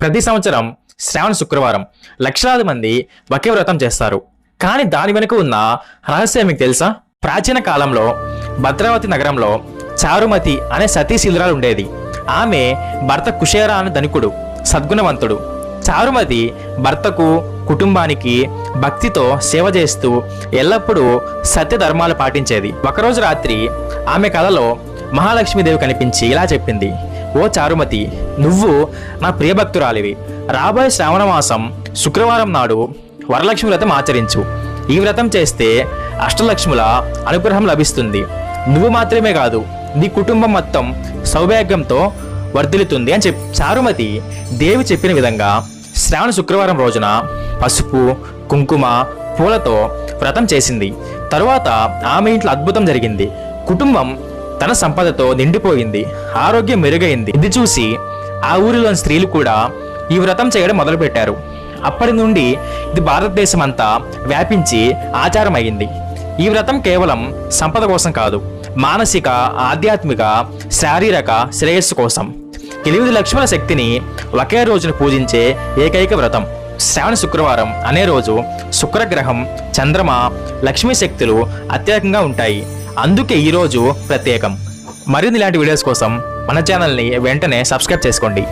ప్రతి సంవత్సరం శ్రావణ శుక్రవారం లక్షలాది మంది ఒకే వ్రతం చేస్తారు. కానీ దాని వెనుక ఉన్న రహస్యం మీకు తెలుసా? ప్రాచీన కాలంలో భద్రావతి నగరంలో చారుమతి అనే సతీశీలురాలు ఉండేది. ఆమె భర్త కుషేరా అనే ధనికుడు సద్గుణవంతుడు. చారుమతి భర్తకు కుటుంబానికి భక్తితో సేవ చేస్తూ ఎల్లప్పుడూ సత్య ధర్మాలు పాటించేది. ఒకరోజు రాత్రి ఆమె కలలో మహాలక్ష్మీదేవి కనిపించి ఇలా చెప్పింది. ఓ చారుమతి నువ్వు నా ప్రియభక్తురాలివి. రాబోయే శ్రావణ మాసం శుక్రవారం నాడు వరలక్ష్మి వ్రతం ఆచరించు. ఈ వ్రతం చేస్తే అష్టలక్ష్ముల అనుగ్రహం లభిస్తుంది. నువ్వు మాత్రమే కాదు నీ కుటుంబం మొత్తం సౌభాగ్యంతో వర్ధిల్లుతుంది అని చెప్పి చారుమతి దేవి చెప్పిన విధంగా శ్రావణ శుక్రవారం రోజున పసుపు కుంకుమ పూలతో వ్రతం చేసింది. తరువాత ఆమె ఇంట్లో అద్భుతం జరిగింది. కుటుంబం తన సంపదతో నిండిపోయింది ఆరోగ్యం మెరుగైంది. ఇది చూసి ఆ ఊరిలోని స్త్రీలు కూడా ఈ వ్రతం చేయడం మొదలుపెట్టారు. అప్పటి నుండి ఇది భారతదేశం అంతా వ్యాపించి ఆచారం అయింది ఈ వ్రతం కేవలం సంపద కోసం కాదు మానసిక ఆధ్యాత్మిక శారీరక శ్రేయస్సు కోసం. ఎనిమిది లక్ష్మణ శక్తిని ఒకే రోజున పూజించే ఏకైక వ్రతం. శ్రావణ శుక్రవారం అనే రోజు శుక్రగ్రహం చంద్రమ లక్ష్మీ శక్తులు అత్యధికంగా ఉంటాయి. అందుకే ఈ రోజు ప్రత్యేకం. మరిన్ని ఇలాంటి వీడియోస్ కోసం మన ఛానల్ని వెంటనే సబ్స్క్రైబ్ చేసుకోండి.